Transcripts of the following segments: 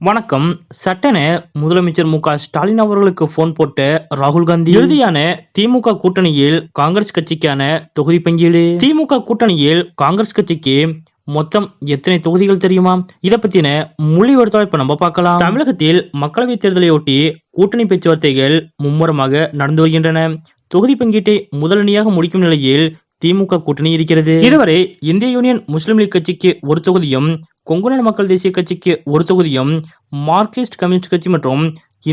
வணக்கம். சட்டென முதலமைச்சர் மு க ஸ்டாலின் அவர்களுக்கு போன் போட்ட ராகுல் காந்தி. இறுதியான திமுக கூட்டணியில் காங்கிரஸ் கட்சிக்கான தொகுதி பங்கீடு. திமுக கூட்டணியில் காங்கிரஸ் கட்சிக்கு மொத்தம் எத்தனை தொகுதிகள் தெரியுமா? இதை பத்தின மொழி எடுத்தால் இப்ப நம்ம பார்க்கலாம். தமிழகத்தில் மக்களவைத் தேர்தலையொட்டி கூட்டணி பேச்சுவார்த்தைகள் மும்முரமாக நடந்து வருகின்றன. தொகுதி பங்கீட்டை முதலணியாக முடிக்கும் நிலையில் திமுக கூட்டணி இருக்கிறது. இதுவரை இந்திய யூனியன் முஸ்லிம் லீக் கட்சிக்கு ஒரு தொகுதியும் கொங்குநாடு மக்கள் தேசிய கட்சிக்கு ஒரு தொகுதியும் மார்க்சிஸ்ட் கம்யூனிஸ்ட் கட்சி மற்றும்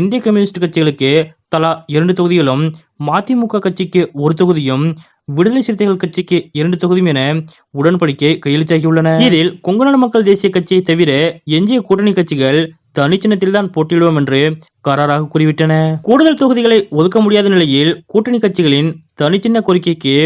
இந்திய கம்யூனிஸ்ட் கட்சிகளுக்கு தலா இரண்டு தொகுதிகளும் மதிமுக கட்சிக்கு ஒரு தொகுதியும் விடுதலை சிறுத்தைகள் கட்சிக்கு இரண்டு தொகுதியும் என உடன்படிக்கை கையெழுத்தாகியுள்ளன. இதில் கொங்குநாடு மக்கள் தேசிய கட்சியை தவிர எஞ்சிய கூட்டணி கட்சிகள் தனிச்சின்னத்தில் தான் போட்டியிடுவோம் என்று கராராக கூறிவிட்டன. கூடுதல் தொகுதிகளை ஒதுக்க முடியாத நிலையில் கூட்டணி கட்சிகளின் தனிச்சின்ன கோரிக்கைக்கு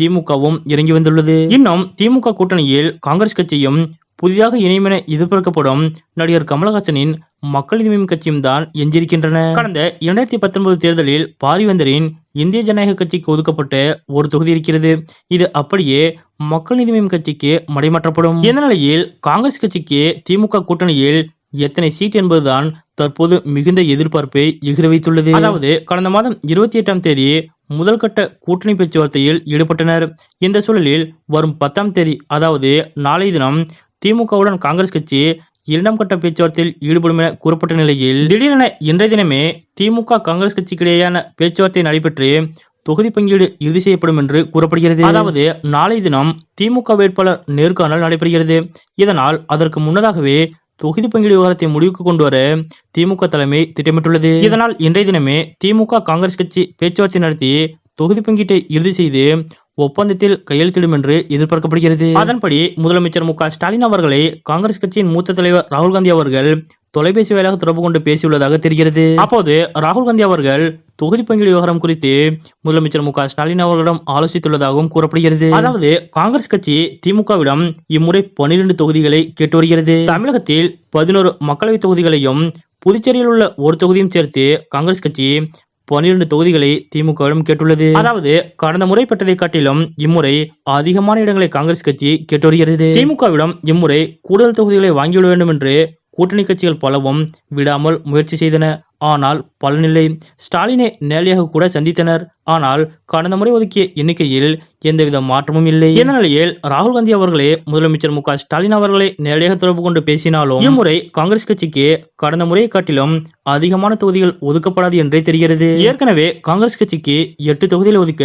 திமுகவும் இறங்கி வந்துள்ளது. இன்னும் திமுக கூட்டணியில் காங்கிரஸ் கட்சியும் புதிதாக இணையமென எதிர்பார்க்கப்படும் நடிகர் கமலஹாசனின் மக்கள் நீதிமயம் கட்சியும் தான் எஞ்சிருக்கின்றன கடந்த இரண்டாயிரத்தி பத்தொன்பது தேர்தலில் பாரிவேந்தரின் இந்திய ஜனநாயக கட்சிக்கு ஒதுக்கப்பட்ட ஒரு தொகுதி இருக்கிறது. இது அப்படியே மக்கள் நீதிமயம் கட்சிக்கு மடைமாற்றப்படும். இந்த நிலையில் காங்கிரஸ் கட்சிக்கு திமுக கூட்டணியில் எத்தனை சீட் என்பதுதான் தற்போது மிகுந்த எதிர்பார்ப்பை எகிர வைத்துள்ளது. அதாவது கடந்த மாதம் இருபத்தி எட்டாம் தேதி முதல் கட்ட கூட்டணி பேச்சுவார்த்தையில் ஈடுபட்டனர். இந்த சூழலில் வரும் பத்தாம் தேதி அதாவது நாளை தினம் திமுகவுடன் காங்கிரஸ் கட்சி இரண்டாம் கட்ட பேச்சுவார்த்தையில் ஈடுபடும் என கூறப்பட்ட நிலையில் திடீரென இன்றைய தினமே திமுக காங்கிரஸ் கட்சிக்கிடையேயான பேச்சுவார்த்தை நடைபெற்று தொகுதி பங்கீடு இறுதி செய்யப்படும் என்று கூறப்படுகிறது. அதாவது நாளை தினம் திமுக வேட்பாளர் நேர்காணல் நடைபெறுகிறது. இதனால் அதற்கு முன்னதாகவே தொகுதி பங்கீடு விவகாரத்தை முடிவுக்கு கொண்டு வர திமுக தலைமை திட்டமிட்டுள்ளது. இதனால் இன்றைய தினமே திமுக காங்கிரஸ் கட்சி பேச்சுவார்த்தை நடத்தி தொகுதி பங்கீட்டை இறுதி செய்து ஒப்பந்தத்தில் கையெழுத்திடும் என்று எதிர்பார்க்கப்படுகிறது. அதன்படி முதலமைச்சர் மு ஸ்டாலின் அவர்களை காங்கிரஸ் கட்சியின் மூத்த தலைவர் ராகுல் காந்தி அவர்கள் தொலைபேசி வாயிலாக தொடர்பு கொண்டு பேசியுள்ளதாக தெரிகிறது. அப்போது ராகுல் காந்தி அவர்கள் தொகுதி பங்கீடு விவகாரம் குறித்து முதலமைச்சர் மு ஸ்டாலின் அவர்களிடம் ஆலோசித்துள்ளதாகவும் கூறப்படுகிறது. அதாவது காங்கிரஸ் கட்சி திமுகவிடம் இம்முறை பனிரெண்டு தொகுதிகளை கேட்டு வருகிறது. தமிழகத்தில் பதினோரு மக்களவை தொகுதிகளையும் புதுச்சேரியில் உள்ள ஒரு தொகுதியும் சேர்த்து காங்கிரஸ் கட்சி பனிரெண்டு தொகுதிகளை திமுகவிடம் கேட்டுள்ளது. அதாவது கடந்த முறை பெற்றதை காட்டிலும் இம்முறை அதிகமான இடங்களை காங்கிரஸ் கட்சி கேட்டு வருகிறது. திமுகவிடம் இம்முறை கூடுதல் தொகுதிகளை வாங்கிவிட வேண்டும் என்று கூட்டணி கட்சிகள் பலவும் விடாமல் முயற்சி செய்தன. ஆனால் பலனில்லை. ஸ்டாலினை நேரடியாக கூட சந்தித்தனர். ஆனால் கடந்த முறை ஒதுக்கிய எண்ணிக்கையில் எந்தவித மாற்றமும் இல்லை. இந்த நிலையில் ராகுல் காந்தி அவர்களே முதலமைச்சர் மு ஸ்டாலின் அவர்களை நேரடியாக தொடர்பு கொண்டு பேசினாலும் இம்முறை காங்கிரஸ் கட்சிக்கு கடந்த முறையை காட்டிலும் அதிகமான தொகுதிகள் ஒதுக்கப்படாது என்றே தெரிகிறது. ஏற்கனவே காங்கிரஸ் கட்சிக்கு எட்டு தொகுதிகளை ஒதுக்க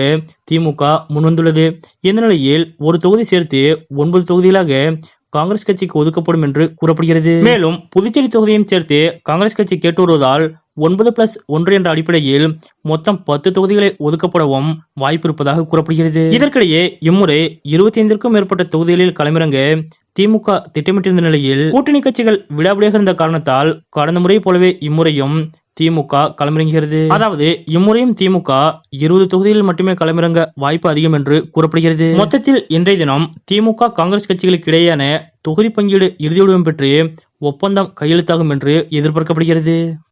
திமுக முன்வந்துள்ளது. இந்த நிலையில் ஒரு தொகுதி சேர்த்து ஒன்பது தொகுதிகளாக காங்கிரஸ் கட்சிக்கு ஒதுக்கப்படும் என்று கூறப்படுகிறது. மேலும் புதுச்சேரி தொகுதியையும் சேர்த்து காங்கிரஸ் கட்சி கேட்டு வருவதால் ஒன்பது பிளஸ் ஒன்று என்ற அடிப்படையில் மொத்தம் பத்து தொகுதிகளை ஒதுக்கப்படவும் வாய்ப்பு இருப்பதாக கூறப்படுகிறது. இதற்கிடையே இம்முறை இருபத்தி ஐந்திற்கும் மேற்பட்ட தொகுதிகளில் களமிறங்க திமுக திட்டமிட்டிருந்த நிலையில் கூட்டணி கட்சிகள் விடாபிடியாக இருந்த காரணத்தால் கடந்த முறை போலவே இம்முறையும் திமுக களமிறங்குகிறது. அதாவது இம்முறையும் திமுக இருபது தொகுதிகளில் மட்டுமே களமிறங்க வாய்ப்பு அதிகம் என்று கூறப்படுகிறது. மொத்தத்தில் இன்றைய தினம் திமுக காங்கிரஸ் கட்சிகளுக்கு இடையேயான தொகுதி பங்கீடு இறுதியுடன் பெற்று ஒப்பந்தம் கையெழுத்தாகும் என்று எதிர்பார்க்கப்படுகிறது.